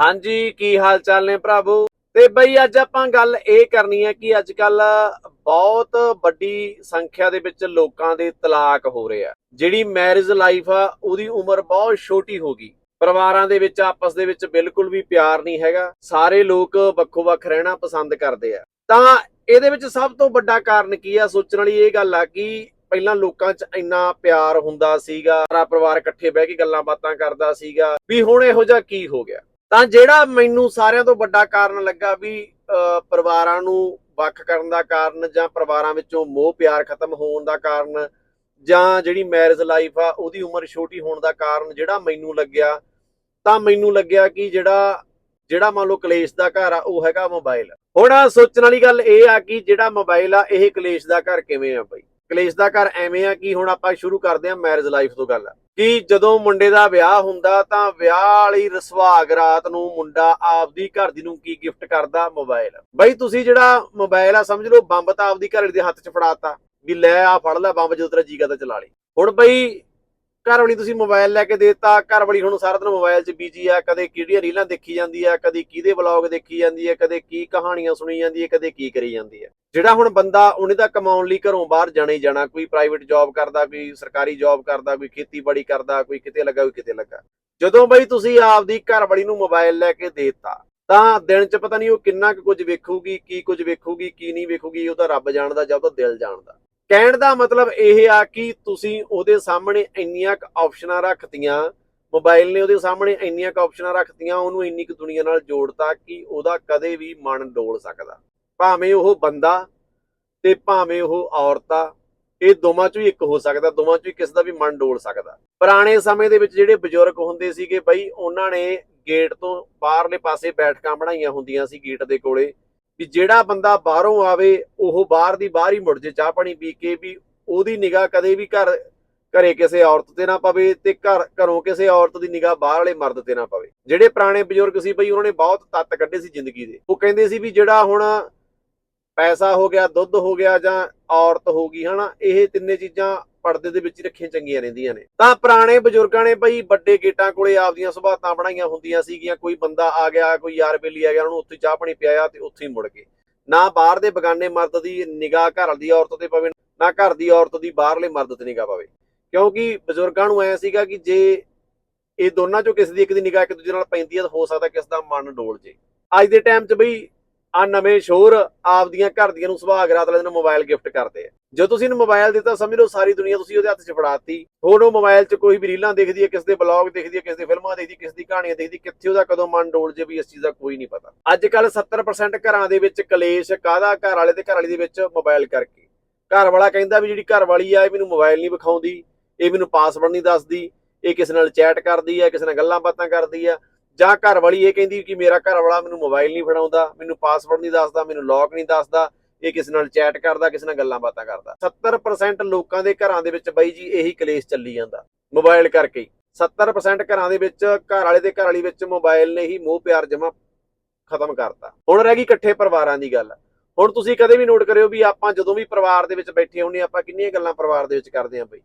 ਹਾਂਜੀ, ਕੀ ਹਾਲ ਚਾਲ ਨੇ ਭਰਾਵੋ? ਤੇ ਬਈ ਅੱਜ ਆਪਾਂ ਗੱਲ ਇਹ ਕਰਨੀ ਹੈ ਕਿ ਅੱਜ ਕੱਲ ਬਹੁਤ ਵੱਡੀ ਸੰਖਿਆ ਦੇ ਵਿੱਚ ਲੋਕਾਂ ਦੇ ਤਲਾਕ ਹੋ ਰਹੇ ਆ। ਜਿਹੜੀ ਮੈਰਿਜ ਲਾਈਫ ਆ, ਉਹਦੀ ਉਮਰ ਬਹੁਤ ਛੋਟੀ ਹੋ ਗਈ। ਪਰਿਵਾਰਾਂ ਦੇ ਵਿੱਚ, ਆਪਸ ਦੇ ਵਿੱਚ ਬਿਲਕੁਲ ਵੀ ਪਿਆਰ ਨਹੀਂ ਹੈਗਾ। ਸਾਰੇ ਲੋਕ ਵੱਖੋ ਵੱਖ ਰਹਿਣਾ ਪਸੰਦ ਕਰਦੇ ਆ। ਤਾਂ ਇਹਦੇ ਵਿੱਚ ਸਭ ਤੋਂ ਵੱਡਾ ਕਾਰਨ ਕੀ ਆ? ਸੋਚਣ ਵਾਲੀ ਇਹ ਗੱਲ ਆ ਕਿ ਪਹਿਲਾਂ ਲੋਕਾਂ 'ਚ ਇੰਨਾ ਪਿਆਰ ਹੁੰਦਾ ਸੀਗਾ। ਸਾਰਾ ਪਰਿਵਾਰ ਇਕੱਠੇ ਬਹਿ ਕੇ ਗੱਲਾਂ ਬਾਤਾਂ ਕਰਦਾ ਸੀਗਾ। ਵੀ ਹੁਣ ਇਹੋ ਜਿਹਾ ਕੀ ਹੋ ਗਿਆ? ਤਾਂ ਜਿਹੜਾ ਮੈਨੂੰ ਸਾਰਿਆਂ ਤੋਂ ਵੱਡਾ ਕਾਰਨ ਲੱਗਾ ਵੀ ਪਰਿਵਾਰਾਂ ਨੂੰ ਵੱਖ ਕਰਨ ਦਾ ਕਾਰਨ ਜਾਂ ਪਰਿਵਾਰਾਂ ਵਿੱਚੋਂ ਮੋਹ ਪਿਆਰ ਖਤਮ ਹੋਣ ਦਾ ਕਾਰਨ ਜਾਂ ਜਿਹੜੀ ਮੈਰਿਜ ਲਾਈਫ ਆ, ਉਹਦੀ ਉਮਰ ਛੋਟੀ ਹੋਣ ਦਾ ਕਾਰਨ ਜਿਹੜਾ ਮੈਨੂੰ ਲੱਗਿਆ, ਤਾਂ ਮੈਨੂੰ ਲੱਗਿਆ ਕਿ ਜਿਹੜਾ ਜਿਹੜਾ ਮੰਨ ਲਓ ਕਲੇਸ਼ ਦਾ ਘਰ ਆ, ਉਹ ਹੈਗਾ ਮੋਬਾਈਲ ਹੁਣ ਸੋਚਣ ਵਾਲੀ ਗੱਲ ਇਹ ਆ ਕਿ ਜਿਹੜਾ ਮੋਬਾਈਲ ਆ, ਇਹ ਕਲੇਸ਼ ਦਾ ਘਰ ਕਿਵੇਂ ਆ ਬਈ? ਕਲੇਸ਼ ਦਾ ਘਰ ਐਵੇਂ ਆ ਕਿ ਹੁਣ ਆਪਾਂ ਸ਼ੁਰੂ ਕਰਦੇ ਹਾਂ ਮੈਰਿਜ ਲਾਈਫ ਤੋਂ ਗੱਲ। ਕਿ ਜਦੋਂ ਮੁੰਡੇ ਦਾ ਵਿਆਹ ਹੁੰਦਾ ਤਾਂ ਵਿਆਹ ਵਾਲੀ ਰਸਵਾਗ ਰਾਤ ਨੂੰ ਮੁੰਡਾ ਆਪਦੀ ਘਰ ਦੀ ਨੂੰ ਕੀ ਗਿਫਟ ਕਰਦਾ? ਮੋਬਾਈਲ ਬਈ ਤੁਸੀਂ ਜਿਹੜਾ ਮੋਬਾਈਲ ਆ, ਸਮਝ ਲਓ, ਬੰਬ ਤਾਂ ਆਪਦੀ ਘਰ ਦੇ ਹੱਥ 'ਚ ਫੜਾਤਾ ਵੀ ਲੈ ਆ, ਫੜ ਲੈ ਬੰਬ ਜਦੋਂ ਤੇਰਾ ਜੀ ਕਰਦਾ ਚਲਾ ਲਈ। ਹੁਣ ਬਈ ਘਰ ਵਾਲੀ ਤੁਸੀਂ ਮੋਬਾਈਲ ਲੈ ਕੇ ਦੇਤਾ, ਘਰ ਵਾਲੀ ਹੁਣ ਸਾਰਾ ਦਿਨ ਮੋਬਾਈਲ 'ਚ ਬੀਜੀ ਆ, ਕਦੇ ਕਿਹੜੀਆਂ ਰੀਲਾਂ ਦੇਖੀ ਜਾਂਦੀ ਆ, ਕਦੇ ਕਿਹਦੇ ਵਲੌਗ ਦੇਖੀ ਜਾਂਦੀ ਆ, ਕਦੇ ਕੀ ਕਹਾਣੀਆਂ ਸੁਣੀ ਜਾਂਦੀ ਆ, ਕਦੇ ਕੀ ਕਰੀ ਜਾਂਦੀ ਆ। ਜਿਹੜਾ ਹੁਣ ਬੰਦਾ ਉਹਨੇ ਤਾਂ ਕਮਾਉਣ ਲਈ ਘਰੋਂ ਬਾਹਰ ਜਾਣਾ ਹੀ ਜਾਣਾ, ਕੋਈ ਪ੍ਰਾਈਵੇਟ ਜੌਬ ਕਰਦਾ, ਕੋਈ ਸਰਕਾਰੀ ਜੌਬ ਕਰਦਾ, ਕੋਈ ਖੇਤੀਬਾੜੀ ਕਰਦਾ, ਕੋਈ ਕਿਤੇ ਲੱਗਾ, ਕੋਈ ਕਿਤੇ ਲੱਗਾ। ਜਦੋਂ ਬਈ ਤੁਸੀਂ ਆਪਦੀ ਘਰ ਵਾਲੀ ਨੂੰ ਮੋਬਾਈਲ ਲੈ ਕੇ ਦੇਤਾ, ਤਾਂ ਦਿਨ 'ਚ ਪਤਾ ਨਹੀਂ ਉਹ ਕਿੰਨਾ ਕੁ ਕੁਝ ਵੇਖੂਗੀ, ਕੀ ਕੁਝ ਵੇਖੂਗੀ, ਕੀ ਨਹੀਂ ਵੇਖੂਗੀ, ਉਹ ਤਾਂ ਰੱਬ ਜਾਣਦਾ, ਜਾਂ ਉਹਦਾ ਦਿਲ ਜਾਣਦਾ। ਕਹਿਣ ਦਾ ਮਤਲਬ ਇਹ ਆ ਕਿ ਤੁਸੀਂ ਉਹਦੇ ਸਾਹਮਣੇ ਇੰਨੀਆਂ ਕੁ ਆਪਸ਼ਨਾਂ ਰੱਖਤੀਆਂ ਮੋਬਾਈਲ ਨੇ ਉਹਦੇ ਸਾਹਮਣੇ ਇੰਨੀਆਂ ਕੁ ਆਪਸ਼ਨਾਂ ਰੱਖਤੀਆਂ, ਉਹਨੂੰ ਇੰਨੀ ਕੁ ਦੁਨੀਆ ਨਾਲ ਜੋੜਤਾ ਕਿ ਉਹਦਾ ਕਦੇ ਵੀ ਮਨ ਡੋਲ ਸਕਦਾ। ਭਾਵੇਂ ਉਹ ਬੰਦਾ ਤੇ ਭਾਵੇਂ ਉਹ ਔਰਤ, ਇਹ ਦੋਵਾਂ ਚੋਂ ਇੱਕ ਹੋ ਸਕਦਾ, ਦੋਵਾਂ ਚੋਂ ਹੀ ਦਾ ਵੀ ਮਨ ਡੋਲ ਸਕਦਾ। ਪੁਰਾਣੇ ਸਮੇਂ ਦੇ ਵਿੱਚ ਜਿਹੜੇ ਬਜ਼ੁਰਗ ਹੁੰਦੇ ਸੀਗੇ ਬਈ, ਉਹਨਾਂ ਨੇ ਗੇਟ ਤੋਂ ਬਾਹਰਲੇ ਪਾਸੇ ਬੈਠਕਾਂ ਬਣਾਈਆਂ ਹੁੰਦੀਆਂ ਸੀ ਗੇਟ ਦੇ ਕੋਲੇ, ਵੀ ਜਿਹੜਾ ਬੰਦਾ ਬਾਹਰੋਂ ਆਵੇ, ਉਹ ਬਾਹਰ ਦੀ ਬਾਹਰ ਹੀ ਮੁੜ ਜੇ ਚਾਹ ਪਾਣੀ ਪੀ ਕੇ ਵੀ ਉਹਦੀ ਨਿਗਾਹ ਕਦੇ ਵੀ ਘਰ, ਘਰੇ ਕਿਸੇ ਔਰਤ ਤੇ ਨਾ ਪਵੇ ਤੇ ਘਰ, ਘਰੋਂ ਕਿਸੇ ਔਰਤ ਦੀ ਨਿਗਾਹ ਬਾਹਰ ਵਾਲੇ ਮਰਦ ਤੇ ਨਾ ਪਵੇ। ਜਿਹੜੇ ਪੁਰਾਣੇ ਬਜ਼ੁਰਗ ਸੀ ਬਈ, ਉਹਨਾਂ ਨੇ ਬਹੁਤ ਤੱਤ ਕੱਢੇ ਸੀ ਜ਼ਿੰਦਗੀ ਦੇ। ਉਹ ਕਹਿੰਦੇ ਸੀ ਵੀ ਜਿਹੜਾ ਹੁਣ ਪੈਸਾ ਹੋ ਗਿਆ, ਦੁੱਧ ਹੋ ਗਿਆ ਜਾਂ ਔਰਤ ਹੋ ਗਈ, ਹਨਾ, ਇਹ ਤਿੰਨੇ ਚੀਜ਼ਾਂ ਪਰਦੇ ਦੇ ਵਿੱਚ ਹੀ ਰੱਖੀਆਂ ਚੰਗੀਆਂ ਰਹਿੰਦੀਆਂ ਨੇ। ਤਾਂ ਪੁਰਾਣੇ ਬਜ਼ੁਰਗਾਂ ਨੇ ਬਈ ਵੱਡੇ ਗੇਟਾਂ ਕੋਲੇ ਆਪਦੀਆਂ ਸੁਭਾਤਾਂ ਬਣਾਈਆਂ ਹੁੰਦੀਆਂ ਸੀਗੀਆਂ, ਕੋਈ ਬੰਦਾ ਆ ਗਿਆ, ਕੋਈ ਯਾਰ ਬੇਲੀ ਆ ਗਿਆ, ਉਹਨੂੰ ਉੱਥੇ ਚਾਹ ਪਾਣੀ ਪਿਆਇਆ ਤੇ ਉੱਥੇ ਹੀ ਮੁੜ ਗਏ। ਨਾ ਬਾਹਰ ਦੇ ਬਗਾਨੇ ਮਰਦ ਦੀ ਨਿਗਾਹ ਘਰ ਦੀ ਔਰਤ ਤੇ ਪਵੇ, ਨਾ ਘਰ ਦੀ ਔਰਤ ਦੀ ਬਾਹਰਲੇ ਮਰਦ ਤੇ ਨਿਗਾਹ ਪਵੇ। ਕਿਉਂਕਿ ਬਜ਼ੁਰਗਾਂ ਨੂੰ ਐ ਸੀਗਾ ਕਿ ਜੇ ਇਹ ਦੋਨਾਂ ਚੋਂ ਕਿਸੇ ਦੀ ਇੱਕ ਦੀ ਨਿਗਾਹ ਇੱਕ ਦੂਜੇ ਨਾਲ ਪੈਂਦੀ ਹੈ ਤਾਂ ਹੋ ਸਕਦਾ ਕਿਸ ਦਾ ਮਨ ਡੋਲ ਜੇ। ਅੱਜ ਦੇ ਟਾਈਮ 'ਚ ਬਈ ਆ ਨਵੇਂ ਸ਼ੋਰ ਆਪਦੀਆਂ ਘਰ ਦੀਆਂ ਨੂੰ ਸੁਭਾਗ ਰਾਤ ਵਾਲੇ ਨੂੰ ਮੋਬਾਈਲ ਗਿਫਟ ਕਰਦੇ ਆ। ਜਦੋਂ ਤੁਸੀਂ ਇਹਨੂੰ ਮੋਬਾਈਲ ਦਿੱਤਾ, ਸਮਝ ਲਓ ਸਾਰੀ ਦੁਨੀਆ ਤੁਸੀਂ ਉਹਦੇ ਹੱਥ 'ਚ ਫੜਾਤੀ ਹੁਣ ਉਹ ਮੋਬਾਈਲ 'ਚ ਕੋਈ ਵੀ ਰੀਲਾਂ ਦੇਖਦੀ ਹੈ, ਕਿਸੇ ਦੇ ਬਲੌਗ ਦੇਖਦੀ ਹੈ, ਕਿਸੇ ਦੇ ਫਿਲਮਾਂ ਦੇਖਦੀ ਕਿਸੇ ਦੀ ਕਹਾਣੀਆਂ ਦੇਖਦੀ ਕਿੱਥੇ ਉਹਦਾ ਕਦੋਂ ਮਨ ਡੋਲ ਜੇ ਵੀ ਇਸ ਚੀਜ਼ ਦਾ ਕੋਈ ਨਹੀਂ ਪਤਾ। ਅੱਜ ਕੱਲ 70% ਘਰਾਂ ਦੇ ਵਿੱਚ ਕਲੇਸ਼ ਕਾਹਦਾ? ਘਰ ਵਾਲੇ ਤੇ ਘਰ ਵਾਲੀ ਦੇ ਵਿੱਚ ਮੋਬਾਈਲ ਕਰਕੇ। ਘਰ ਵਾਲਾ ਕਹਿੰਦਾ ਵੀ ਜਿਹੜੀ ਘਰ ਵਾਲੀ ਆ, ਇਹ ਮੈਨੂੰ ਮੋਬਾਈਲ ਨਹੀਂ ਵਿਖਾਉਂਦੀ, ਇਹ ਮੈਨੂੰ ਪਾਸਵਰਡ ਨਹੀਂ ਦੱਸਦੀ, ਇਹ ਕਿਸੇ ਨਾਲ ਚੈਟ ਕਰਦੀ ਹੈ ਕਿਸੇ ਨਾਲ ਗੱਲਾਂ ਬਾਤਾਂ ਕਰਦੀ ਆ। ਜਾਂ ਘਰ ਵਾਲੀ ਇਹ ਕਹਿੰਦੀ ਕਿ ਮੇਰਾ ਘਰ ਵਾਲਾ ਮੈਨੂੰ ਮੋਬਾਈਲ ਨਹੀਂ ਫੜਾਉਂਦਾ, ਮੈਨੂੰ ਪਾਸਵਰਡ ਨਹੀਂ ਦੱਸਦਾ, ਮੈਨੂੰ ਲੌਕ ਨਹੀਂ ਦੱਸਦਾ, ਇਹ ਕਿਸੇ ਨਾਲ ਚੈਟ ਕਰਦਾ, ਕਿਸੇ ਨਾਲ ਗੱਲਾਂ ਬਾਤਾਂ ਕਰਦਾ। 70% ਲੋਕਾਂ ਦੇ ਘਰਾਂ ਦੇ ਵਿੱਚ ਬਾਈ ਜੀ ਇਹੀ ਕਲੇਸ਼ ਚੱਲੀ ਜਾਂਦਾ ਮੋਬਾਈਲ ਕਰਕੇ ਹੀ। 70% ਘਰਾਂ ਦੇ ਵਿੱਚ, ਘਰ ਵਾਲੇ ਦੇ ਘਰ ਵਾਲੀ ਵਿੱਚ ਮੋਬਾਈਲ ਨੇ ਹੀ ਮੋਹ ਪਿਆਰ ਜਮਾ ਖਤਮ ਕਰਤਾ। ਹੁਣ ਰਹਿ ਗਈ ਇਕੱਠੇ ਪਰਿਵਾਰਾਂ ਦੀ ਗੱਲ। ਹੁਣ ਤੁਸੀਂ ਕਦੇ ਵੀ ਨੋਟ ਕਰਿਓ ਵੀ ਆਪਾਂ ਜਦੋਂ ਵੀ ਪਰਿਵਾਰ ਦੇ ਵਿੱਚ ਬੈਠੇ ਹੁੰਨੇ ਆਪਾਂ ਕਿੰਨੀਆਂ ਗੱਲਾਂ ਪਰਿਵਾਰ ਦੇ ਵਿੱਚ ਕਰਦੇ ਆਂ ਬਈ?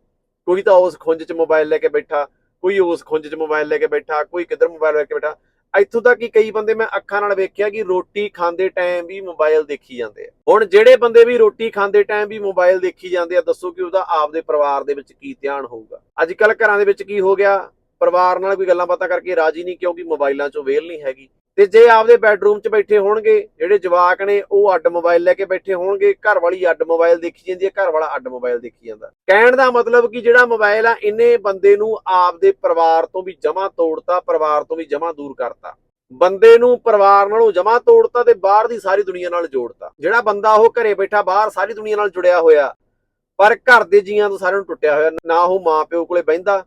ਕੋਈ ਤਾਂ ਉਸ ਖੁੰਝ 'ਚ ਮੋਬਾਈਲ ਲੈ ਕੇ ਬੈਠਾ ਕੋਈ ਉਸ ਖੁੰਝ 'ਚ ਮੋਬਾਈਲ ਲੈ ਕੇ ਬੈਠਾ, ਕੋਈ ਕਿੱਧਰ ਮੋਬਾਈਲ ਲੈ ਕੇ ਬੈਠਾ। ਇੱਥੋਂ ਤੱਕ ਕਿ ਕਈ ਬੰਦੇ ਮੈਂ ਅੱਖਾਂ ਨਾਲ ਵੇਖਿਆ ਕਿ ਰੋਟੀ ਖਾਂਦੇ ਟਾਈਮ ਵੀ ਮੋਬਾਈਲ ਦੇਖੀ ਜਾਂਦੇ ਆ। ਹੁਣ ਜਿਹੜੇ ਬੰਦੇ ਵੀ ਰੋਟੀ ਖਾਂਦੇ ਟਾਈਮ ਵੀ ਮੋਬਾਈਲ ਦੇਖੀ ਜਾਂਦੇ ਆ, ਦੱਸੋ ਕਿ ਉਹਦਾ ਆਪਦੇ ਪਰਿਵਾਰ ਦੇ ਵਿੱਚ ਕੀ ਧਿਆਨ ਹੋਊਗਾ? ਅੱਜ ਕੱਲ ਘਰਾਂ ਦੇ ਵਿੱਚ ਕੀ ਹੋ ਗਿਆ? ਪਰਿਵਾਰ ਨਾਲ ਕੋਈ ਗੱਲਾਂ ਬਾਤਾਂ ਕਰਕੇ ਰਾਜੀ ਨਹੀਂ ਕਿਉਂਕਿ ਮੋਬਾਈਲਾਂ 'ਚੋਂ ਵੇਲ ਨਹੀਂ ਹੈਗੀ। ਤੇ ਜੇ ਆਪਦੇ ਬੈੱਡਰੂਮ 'ਚ ਬੈਠੇ ਹੋਣਗੇ, ਜਿਹੜੇ ਜਵਾਕ ਨੇ, ਉਹ ਅੱਡ ਮੋਬਾਈਲ ਲੈ ਕੇ ਬੈਠੇ ਹੋਣਗੇ, ਘਰ ਵਾਲੀ ਅੱਡ ਮੋਬਾਈਲ ਦੇਖੀ ਜਾਂਦੀ ਹੈ, ਘਰ ਵਾਲਾ ਅੱਡ ਮੋਬਾਈਲ ਦੇਖੀ ਜਾਂਦਾ। ਕਹਿਣ ਦਾ ਮਤਲਬ ਕਿ ਜਿਹੜਾ ਮੋਬਾਈਲ ਆ, ਇਹਨੇ ਬੰਦੇ ਨੂੰ ਆਪਦੇ ਪਰਿਵਾਰ ਤੋਂ ਵੀ ਜਮਾ ਤੋੜਤਾ, ਪਰਿਵਾਰ ਤੋਂ ਵੀ ਜਮਾ ਦੂਰ ਕਰਤਾ। ਬੰਦੇ ਨੂੰ ਪਰਿਵਾਰ ਨਾਲੋਂ ਜਮਾ ਤੋੜਤਾ ਤੇ ਬਾਹਰ ਦੀ ਸਾਰੀ ਦੁਨੀਆ ਨਾਲ ਜੋੜਤਾ। ਜਿਹੜਾ ਬੰਦਾ ਉਹ ਘਰੇ ਬੈਠਾ, ਬਾਹਰ ਸਾਰੀ ਦੁਨੀਆ ਨਾਲ ਜੁੜਿਆ ਹੋਇਆ, ਪਰ ਘਰ ਦੇ ਜੀਆਂ ਤੋਂ ਸਾਰਿਆਂ ਨੂੰ ਟੁੱਟਿਆ ਹੋਇਆ, ਨਾ ਉਹ ਮਾਂ ਪਿਓ ਕੋਲੇ ਬਹਿੰਦਾ,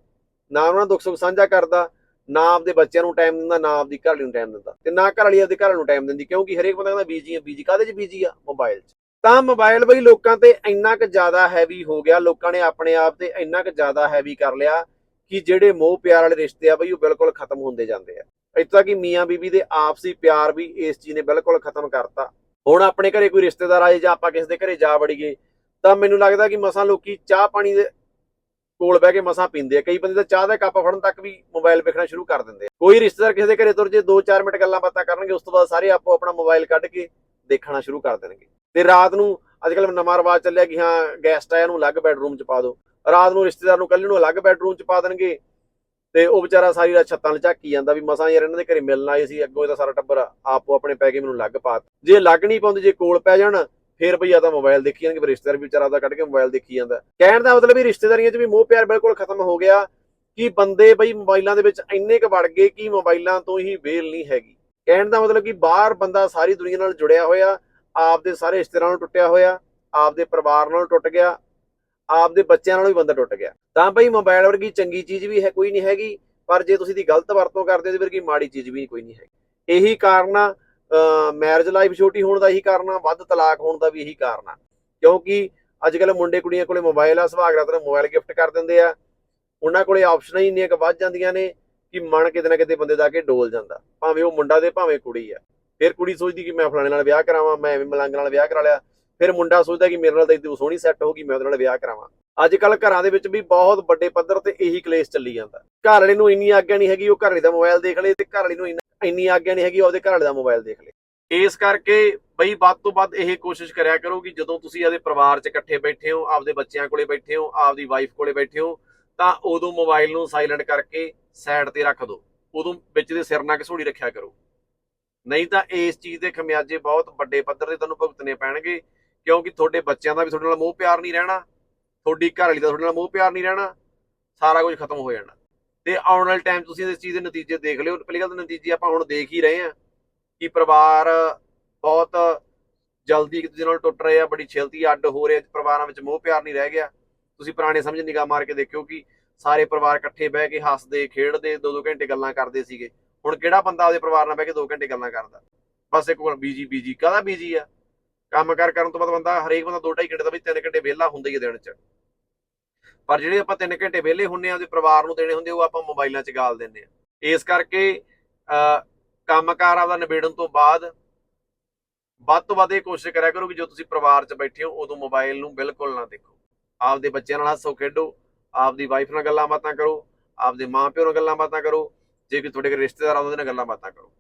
ਨਾ ਉਹਨਾਂ ਨਾਲ ਦੁੱਖ ਸੁੱਖ ਸਾਂਝਾ ਕਰਦਾ ਨਾ ਆਪਦੇ ਬੱਚਿਆਂ ਨੂੰ ਟਾਈਮ ਦਿੰਦਾ, ਨਾ ਆਪਦੀ ਘਰ ਨੂੰ ਟਾਈਮ ਦਿੰਦਾ। ਤੇ ਨਾ ਘਰ ਵਾਲੀ ਆਪਦੇ ਘਰ ਨੂੰ ਟਾਈਮ ਦਿੰਦੀ, ਕਿਉਂਕਿ ਹਰੇਕ ਬੰਦਾ ਕਹਿੰਦਾ ਬੀਜੀ ਆ ਬੀਜੀ ਕਾਹਦੇ 'ਚ ਬੀਜੀ ਆ? ਮੋਬਾਈਲ 'ਚ। ਤਾਂ ਮੋਬਾਈਲ ਬਈ ਲੋਕਾਂ ਤੇ ਇੰਨਾ ਕੁ ਜ਼ਿਆਦਾ ਹੈਵੀ ਹੋ ਗਿਆ, ਲੋਕਾਂ ਨੇ ਆਪਣੇ ਆਪ ਤੇ ਇੰਨਾ ਕੁ ਜ਼ਿਆਦਾ ਹੈਵੀ ਕਰ ਲਿਆ ਕਿ ਜਿਹੜੇ ਮੋਹ ਪਿਆਰ ਵਾਲੇ ਰਿਸ਼ਤੇ ਆ ਬਈ ਉਹ ਬਿਲਕੁਲ ਖਤਮ ਹੁੰਦੇ ਜਾਂਦੇ ਆ। ਇੱਥੋਂ ਕਿ ਮੀਆਂ ਬੀਬੀ ਦੇ ਆਪਸੀ ਪਿਆਰ ਵੀ ਇਸ ਚੀਜ਼ ਨੇ ਬਿਲਕੁਲ ਖਤਮ ਕਰਤਾ। ਹੁਣ ਆਪਣੇ ਘਰੇ ਕੋਈ ਰਿਸ਼ਤੇਦਾਰ ਆਏ ਜਾਂ ਆਪਾਂ ਕਿਸੇ ਦੇ ਘਰੇ ਜਾ ਵੜੀਏ, ਤਾਂ ਮੈਨੂੰ ਲੱਗਦਾ ਕਿ ਮਸਾਂ ਲੋਕੀ ਚਾਹ ਪਾਣੀ ਦੇ ਕੋਲ ਬਹਿ ਕੇ ਮਸਾਂ ਪੀਂਦੇ ਆ। ਕਈ ਬੰਦੇ ਤਾਂ ਚਾਹ ਦਾ ਕੱਪ ਫੜਨ ਤੱਕ ਵੀ ਮੋਬਾਈਲ ਵੇਖਣਾ ਸ਼ੁਰੂ ਕਰ ਦਿੰਦੇ ਆ। ਕੋਈ ਰਿਸ਼ਤੇਦਾਰ ਕਿਸੇ ਦੇ ਘਰੇ ਤੁਰ ਜੇ 2-4 ਮਿੰਟ ਗੱਲਾਂ ਬਾਤਾਂ ਕਰਨਗੇ, ਉਸ ਤੋਂ ਬਾਅਦ ਸਾਰੇ ਆਪੋ ਆਪਣਾ ਮੋਬਾਈਲ ਕੱਢ ਕੇ ਦੇਖਣਾ ਸ਼ੁਰੂ ਕਰ ਦੇਣਗੇ। ਤੇ ਰਾਤ ਨੂੰ ਅੱਜ ਕੱਲ੍ਹ ਨਵਾਂ ਰਿਵਾਜ ਚੱਲਿਆ ਕਿ ਹਾਂ ਗੈਸਟ ਆਇਆ ਨੂੰ ਅਲੱਗ ਬੈਡਰੂਮ 'ਚ ਪਾ ਦਿਓ। ਰਾਤ ਨੂੰ ਰਿਸ਼ਤੇਦਾਰ ਨੂੰ ਕੱਲੇ ਨੂੰ ਅਲੱਗ ਬੈਡਰੂਮ 'ਚ ਪਾ ਦੇਣਗੇ। ਤੇ ਉਹ ਵਿਚਾਰਾ ਸਾਰੀ ਰਾਤ ਛੱਤਾਂ 'ਤੇ ਝਾਕੀ ਜਾਂਦਾ ਵੀ ਮਸਾਂ ਯਾਰ ਇਹਨਾਂ ਦੇ ਘਰੇ ਮਿਲਣ ਆਏ ਸੀ, ਅੱਗੋਂ ਇਹਦਾ ਸਾਰਾ ਟੱਬਰ ਆਪੋ ਆਪਣੇ ਪੈ ਕੇ ਮੈਨੂੰ ਅਲੱਗ ਪਾ ਜੇ ਅਲੱਗ ਨਹੀਂ ਪਾਉਂਦੇ, ਜੇ ਕੋਲ ਪੈ ਜਾਣ ਫੇਰ ਭਈਆ ਤਾਂ ਮੋਬਾਈਲ ਦੇਖੀ ਜਾਣਗੇ, ਫਿਰ ਰਿਸ਼ਤੇਦਾਰ ਵੀ ਵਿਚਾਰਾ ਦਾ ਕੱਢ ਕੇ ਮੋਬਾਈਲ ਦੇਖੀ ਜਾਂਦਾ। ਕਹਿਣ ਦਾ ਮਤਲਬ ਵੀ ਰਿਸ਼ਤੇਦਾਰੀਆਂ 'ਚ ਵੀ ਮੋਹ ਪਿਆਰ ਬਿਲਕੁਲ ਖਤਮ ਹੋ ਗਿਆ ਕਿ ਬੰਦੇ ਬਈ ਮੋਬਾਈਲਾਂ ਦੇ ਵਿੱਚ ਇੰਨੇ ਕੁ ਵੜ ਗਏ ਕਿ ਮੋਬਾਈਲਾਂ ਤੋਂ ਹੀ ਵੇਲ ਨਹੀਂ ਹੈਗੀ। ਕਹਿਣ ਦਾ ਮਤਲਬ ਕਿ ਬਾਹਰ ਬੰਦਾ ਸਾਰੀ ਦੁਨੀਆ ਨਾਲ ਜੁੜਿਆ ਹੋਇਆ, ਆਪਦੇ ਸਾਰੇ ਰਿਸ਼ਤੇਦਾਰਾਂ ਨਾਲ ਟੁੱਟਿਆ ਹੋਇਆ, ਆਪਦੇ ਪਰਿਵਾਰ ਨਾਲ ਟੁੱਟ ਗਿਆ, ਆਪਦੇ ਬੱਚਿਆਂ ਨਾਲ ਵੀ ਬੰਦਾ ਟੁੱਟ ਗਿਆ। ਤਾਂ ਬਈ ਮੋਬਾਈਲ ਵਰਗੀ ਚੰਗੀ ਚੀਜ਼ ਵੀ ਹੈ, ਕੋਈ ਨਹੀਂ ਹੈਗੀ, ਪਰ ਜੇ ਤੁਸੀਂ ਦੀ ਗਲਤ ਵਰਤੋਂ ਕਰਦੇ ਹੋ ਤੇ ਵਰਗੀ ਮਾੜੀ ਚੀਜ਼ ਵੀ ਕੋਈ ਨਹੀਂ ਹੈਗੀ। ਇਹੀ ਕਾਰਨ ਆ ਮੈਰਿਜ ਲਾਈਫ ਛੋਟੀ ਹੋਣ ਦਾ ਇਹੀ ਕਾਰਨ ਆ, ਵੱਧ ਤਲਾਕ ਹੋਣ ਦਾ ਵੀ ਇਹੀ ਕਾਰਨ ਆ। ਕਿਉਂਕਿ ਅੱਜ ਕੱਲ ਮੁੰਡੇ ਕੁੜੀਆਂ ਕੋਲੇ ਮੋਬਾਈਲ ਆ ਸੁਭਾਗ ਰਾਤ ਨੂੰ ਮੋਬਾਈਲ ਗਿਫਟ ਕਰ ਦਿੰਦੇ ਆ। ਉਹਨਾਂ ਕੋਲੇ ਆਪਸ਼ਨਾਂ ਹੀ ਇੰਨੀਆਂ ਕੁ ਵੱਧ ਜਾਂਦੀਆਂ ਨੇ ਕਿ ਮਨ ਕਿਤੇ ਨਾ ਕਿਤੇ ਬੰਦੇ ਦਾ ਕੇ ਡੋਲ ਜਾਂਦਾ। ਭਾਵੇਂ ਉਹ ਮੁੰਡਾ ਦੇ ਭਾਵੇਂ ਕੁੜੀ ਆ। ਫਿਰ ਕੁੜੀ ਸੋਚਦੀ ਕਿ ਮੈਂ ਫਲਾਣੇ ਨਾਲ ਵਿਆਹ ਕਰਾਵਾਂ, ਮੈਂ ਐਵੇਂ ਮਲੰਗ ਨਾਲ ਵਿਆਹ ਕਰਾ ਲਿਆ। ਫਿਰ ਮੁੰਡਾ ਸੋਚਦਾ ਕਿ ਮੇਰੇ ਨਾਲ ਤਾਂ ਇਦੋਂ ਸੋਹਣੀ ਸੈੱਟ ਹੋਊਗੀ, ਮੈਂ ਉਹਦੇ ਨਾਲ ਵਿਆਹ ਕਰਾਵਾਂ। ਅੱਜ ਕੱਲ ਘਰਾਂ ਦੇ ਵਿੱਚ ਵੀ ਬਹੁਤ ਵੱਡੇ ਪੱਧਰ ਤੇ ਇਹੀ ਕਲੇਸ਼ ਚੱਲੀ ਜਾਂਦਾ। ਘਰ ਵਾਲੇ ਨੂੰ ਇੰਨੀ ਆਗਿਆ ਨਹੀਂ ਹੈਗੀ, ਉਹ ਘਰ ਵਾਲੇ ਦਾ ਮੋਬਾਈਲ ਦੇਖ ਲੇ ਤੇ ਘਰ ਵਾਲੇ ਨੂੰ ਇੰਨੀ ਆਗਿਆ ਨਹੀਂ ਹੈਗੀ ਉਹਦੇ ਘਰ ਵਾਲੇ ਦਾ ਮੋਬਾਈਲ ਦੇਖ ਲੇ। ਇਸ ਕਰਕੇ ਬਈ ਵੱਧ ਤੋਂ ਵੱਧ ਇਹ ਕੋਸ਼ਿਸ਼ ਕਰਿਆ ਕਰੋ ਕਿ ਜਦੋਂ ਤੁਸੀਂ ਆਪਦੇ ਪਰਿਵਾਰ 'ਚ ਇਕੱਠੇ ਬੈਠੇ ਹੋ, ਆਪਦੇ ਬੱਚਿਆਂ ਕੋਲੇ ਬੈਠੇ ਹੋ, ਆਪਦੀ ਵਾਈਫ ਕੋਲੇ ਬੈਠੇ ਹੋ, ਤਾਂ ਉਦੋਂ ਮੋਬਾਈਲ ਨੂੰ ਸਾਇਲੈਂਟ ਕਰਕੇ ਸਾਈਡ ਤੇ ਰੱਖ ਦਿਓ ਉਦੋਂ ਵਿੱਚ ਦੇ ਸਿਰ ਨਾਲ ਘਸੋੜੀ ਰੱਖਿਆ ਕਰੋ। ਨਹੀਂ ਤਾਂ ਇਸ ਚੀਜ਼ ਦੇ ਖਮਿਆਜੇ ਬਹੁਤ ਵੱਡੇ ਪੱਧਰ ਤੇ ਤੁਹਾਨੂੰ ਭੁਗਤਣੇ ਪੈਣਗੇ, ਕਿਉਂਕਿ ਤੁਹਾਡੇ ਬੱਚਿਆਂ ਦਾ ਵੀ ਤੁਹਾਡੇ ਨਾਲ ਮੋਹ ਪਿਆਰ ਨਹੀਂ ਰਹਿਣਾ ਤੁਹਾਡੀ ਘਰ ਵਾਲੀ ਦਾ ਤੁਹਾਡੇ ਨਾਲ ਮੋਹ ਪਿਆਰ ਨਹੀਂ ਰਹਿਣਾ, ਸਾਰਾ ਕੁਝ ਖਤਮ ਹੋ ਜਾਣਾ। ਤੇ ਆਉਣ ਵਾਲੇ ਟਾਈਮ ਤੁਸੀਂ ਇਸ ਚੀਜ਼ ਦੇ ਨਤੀਜੇ ਦੇਖ ਲਿਓ। ਪਹਿਲੀ ਗੱਲ ਤਾਂ ਨਤੀਜੇ ਆਪਾਂ ਹੁਣ ਦੇਖ ਹੀ ਰਹੇ ਹਾਂ ਕਿ ਪਰਿਵਾਰ ਬਹੁਤ ਜਲਦੀ ਇੱਕ ਦੂਜੇ ਨਾਲ ਟੁੱਟ ਰਹੇ ਆ, ਬੜੀ ਛੇਲਤੀ ਅੱਡ ਹੋ ਰਹੇ ਪਰਿਵਾਰਾਂ ਵਿੱਚ ਮੋਹ ਪਿਆਰ ਨਹੀਂ ਰਹਿ ਗਿਆ। ਤੁਸੀਂ ਪੁਰਾਣੇ ਸਮਝ ਨਿਗਾਹ ਮਾਰ ਕੇ ਦੇਖਿਓ ਕਿ ਸਾਰੇ ਪਰਿਵਾਰ ਇਕੱਠੇ ਬਹਿ ਕੇ ਹੱਸਦੇ, ਖੇਡਦੇ ਦੋ ਦੋ ਘੰਟੇ ਗੱਲਾਂ ਕਰਦੇ ਸੀਗੇ। ਹੁਣ ਕਿਹੜਾ ਬੰਦਾ ਆਪਦੇ ਪਰਿਵਾਰ ਨਾਲ ਬਹਿ ਕੇ ਦੋ ਘੰਟੇ ਗੱਲਾਂ ਕਰਦਾ? ਬਸ ਇੱਕ ਕੋਲ ਬੀਜੀ ਬੀਜੀ ਕਾਹਦਾ ਬੀਜੀ ਆ? ਕੰਮ ਕਾਰ ਕਰਨ ਤੋਂ ਬਾਅਦ ਬੰਦਾ ਹਰੇਕ ਬੰਦਾ ਦੋ ਢਾਈ ਘੰਟੇ ਦਾ ਵੀ ਤਿੰਨ ਘੰਟੇ ਵਿਹਲਾ ਹੁੰਦਾ ਹੀ ਆ ਦਿਨ 'ਚ। ਪਰ ਜਿਹੜੇ ਆਪਾਂ ਤਿੰਨ ਘੰਟੇ ਵਿਹਲੇ ਹੁੰਨੇ ਆ, ਉਹਦੇ ਪਰਿਵਾਰ ਨੂੰ ਦੇਣੇ ਹੁੰਦੇ ਉਹ ਆਪਾਂ ਮੋਬਾਈਲਾਂ 'ਚ ਗਾਲ ਦਿੰਦੇ ਆ। ਇਸ ਕਰਕੇ ਅਹ ਕੰਮਕਾਰ ਆਪਦਾ ਨਿਬੇੜਨ ਤੋਂ ਬਾਅਦ ਵੱਧ ਤੋਂ ਵੱਧ ਇਹ ਕੋਸ਼ਿਸ਼ ਕਰਿਆ ਕਰੋ ਕਿ ਜੋ ਤੁਸੀਂ ਪਰਿਵਾਰ 'ਚ ਬੈਠੇ ਹੋ, ਉਦੋਂ ਮੋਬਾਈਲ ਨੂੰ ਬਿਲਕੁਲ ਨਾ ਦੇਖੋ। ਆਪਦੇ ਬੱਚਿਆਂ ਨਾਲ ਹੱਸੋ ਖੇਡੋ, ਆਪਦੀ ਵਾਈਫ ਨਾਲ ਗੱਲਾਂ ਬਾਤਾਂ ਕਰੋ, ਆਪਦੇ ਮਾਂ ਪਿਓ ਨਾਲ ਗੱਲਾਂ ਬਾਤਾਂ ਕਰੋ, ਜੇ ਕੋਈ ਤੁਹਾਡੇ ਘਰ ਰਿਸ਼ਤੇਦਾਰ ਆਉਂਦੇ ਉਹਦੇ ਨਾਲ ਗੱਲਾਂ ਬਾਤਾਂ ਕਰੋ।